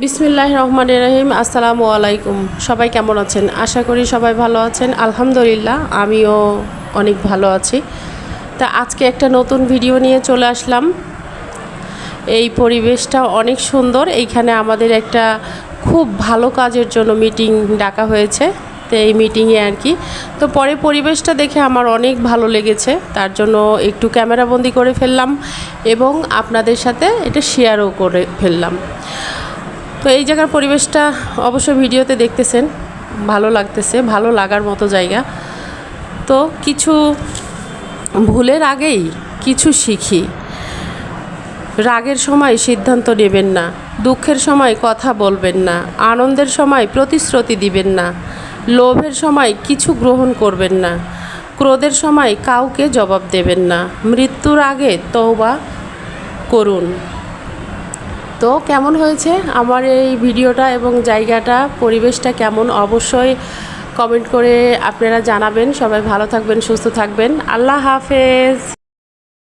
বিসমিল্লাহ রহমান রহিম, আসসালামু আলাইকুম। সবাই কেমন আছেন? আশা করি সবাই ভালো আছেন। আলহামদুলিল্লাহ, আমিও অনেক ভালো আছি। তা আজকে একটা নতুন ভিডিও নিয়ে চলে আসলাম। এই পরিবেশটা অনেক সুন্দর। এইখানে আমাদের একটা খুব ভালো কাজের জন্য মিটিং ডাকা হয়েছে। তো এই মিটিংয়ে আর কি। তো পরে পরিবেশটা দেখে আমার অনেক ভালো লেগেছে। তার জন্য একটু ক্যামেরাবন্দি করে ফেললাম এবং আপনাদের সাথে এটা শেয়ারও করে ফেললাম। তো এই জায়গার পরিবেশটা অবশ্য ভিডিওতে দেখতেছেন। ভালো লাগতেছে, ভালো লাগার মতো জায়গা। তো কিছু ভুলের আগেই কিছু শিখি। রাগের সময় সিদ্ধান্ত নেবেন না, দুঃখের সময় কথা বলবেন না, আনন্দের সময় প্রতিশ্রুতি দিবেন না, লোভের সময় কিছু গ্রহণ করবেন না, ক্রোধের সময় কাউকে জবাব দেবেন না, মৃত্যুর আগে তওবা করুন। তো কেমন হয়েছে? আমার এই ভিডিওটা এবং জায়গাটা, পরিবেশটা কেমন? অবশ্যই কমেন্ট করে আপনারা জানাবেন। সবাই ভালো থাকবেন, সুস্থ থাকবেন। আল্লাহ হাফেজ।